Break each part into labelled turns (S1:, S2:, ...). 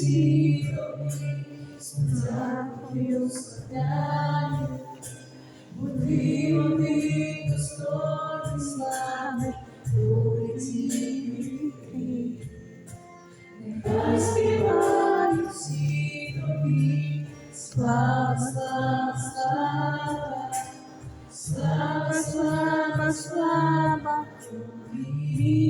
S1: молитви всі тобі, спочаткою складають, бо ти один достойний слави, добрий тільки. Нехай співають всі тобі, слава, слава, слава, слава, слава, слава тобі.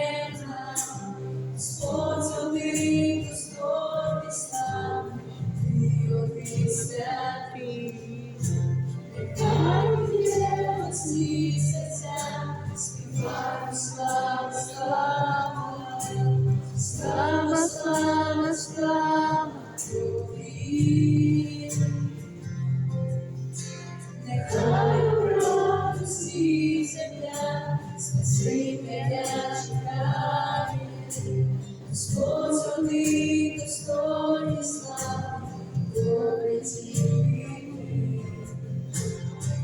S1: Спасителя чекає, Господь один достойний слави, добрий тільки.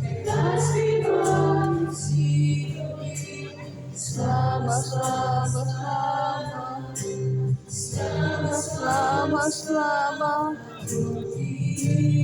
S1: Нехай співають всі тобі, слава, слава, слава, слава, слава, слава тобі.